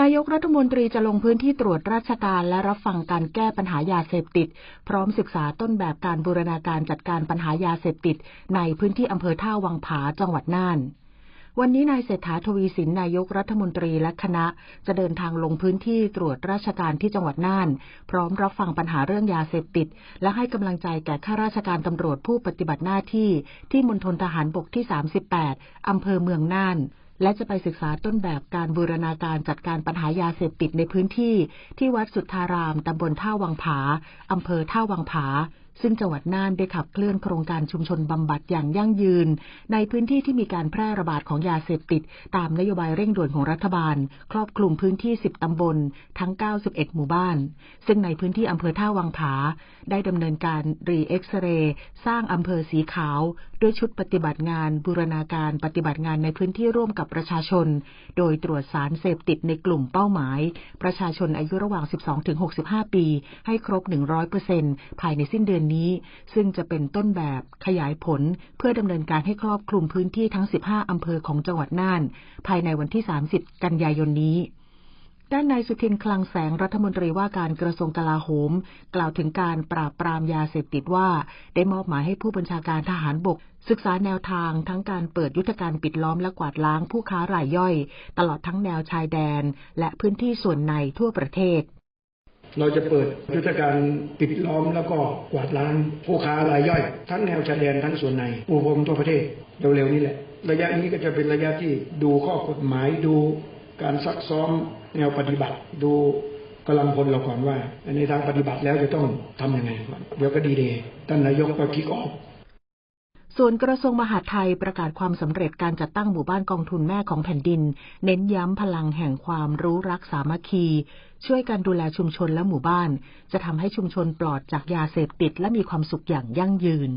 นายกรัฐมนตรีจะลงพื้นที่ตรวจราชการและรับฟังการแก้ปัญหายาเสพติด พร้อมศึกษาต้นแบบการบูรณาการจัดการปัญหายาเสพติด ในพื้นที่อำเภอท่าวังผาจังหวัดน่านวันนี้นายเศรษฐาทวีสินนายกรัฐมนตรีและคณะ จะเดินทางลงพื้นที่ตรวจราชการที่จังหวัดน่าน พร้อมรับฟังปัญหาเรื่องยาเสพติด และให้กำลังใจแก่ข้าราชการตำรวจผู้ปฏิบัติหน้าที่ ที่มณฑลทหารบกที่ 38อำเภอเมืองน่าน และจะไปศึกษาต้นแบบการบูรณาการจัดการปัญหายาเสพติดในพื้นที่ที่วัดสุทธารามตำบลท่าวังผาอำเภอท่าวังผา ซึ่งจังหวัดน่านได้ขับเคลื่อนโครงการชุมชนบำบัดอย่างยั่งยืน ในพื้นที่ที่มีการแพร่ระบาดของยาเสพติด ตามนโยบายเร่งด่วนของรัฐบาล ครอบคลุมพื้นที่ 10 ตำบล ทั้ง 91 หมู่บ้าน ซึ่งในพื้นที่อำเภอท่าวังผา ได้ดำเนินการรีเอ็กซเรย์สร้างอำเภอสีขาว ด้วยชุดปฏิบัติงาน บูรณาการปฏิบัติงานในพื้นที่ร่วมกับประชาชน โดยตรวจสารเสพติดในกลุ่มเป้าหมาย ประชาชนอายุระหว่าง 12-65 ปี ให้ครบ 100%ภายในสิ้นเดือนนี้ ซึ่งจะเป็นต้นแบบขยายผลเพื่อดำเนินการให้ครอบคลุมพื้นที่ทั้ง 15 อำเภอของจังหวัดน่าน ภายในวันที่ 30 กันยายนนี้ด้านนายสุทินคลังแสงรัฐมนตรีว่าการกระทรวงกลาโหม กล่าวถึงการปราบปรามยาเสพติดว่า ได้มอบหมายให้ผู้บัญชาการทหารบก ศึกษาแนวทางทั้งการเปิดยุทธการปิดล้อมและกวาดล้างผู้ค้ารายย่อย ตลอดทั้งแนวชายแดน และพื้นที่ส่วนในทั่วประเทศ เราจะเปิดยุทธการปิดล้อมแล้วก็กวาดล้างผู้ค้ารายย่อยทั้งแนวชายแดนทั้งส่วนในปูพรมทั่วประเทศเร็วๆนี้แหละ ระยะนี้ก็จะเป็นระยะที่ดูข้อกฎหมายดูการซักซ้อมแนวปฏิบัติดูกำลังพลเราก่อนว่า ในทางปฏิบัติแล้วจะต้องทำยังไงก่อนเดี๋ยวก็ดีเดย์ท่านนายกก็คิกออก ส่วนกระทรวงมหาดไทยประกาศความสำเร็จการจัดตั้งหมู่บ้านกองทุนแม่ของแผ่นดิน เน้นย้ำพลังแห่งความรู้รักสามัคคี ช่วยกันดูแลชุมชนและหมู่บ้าน จะทำให้ชุมชนปลอดจากยาเสพติดและมีความสุขอย่างยั่งยืน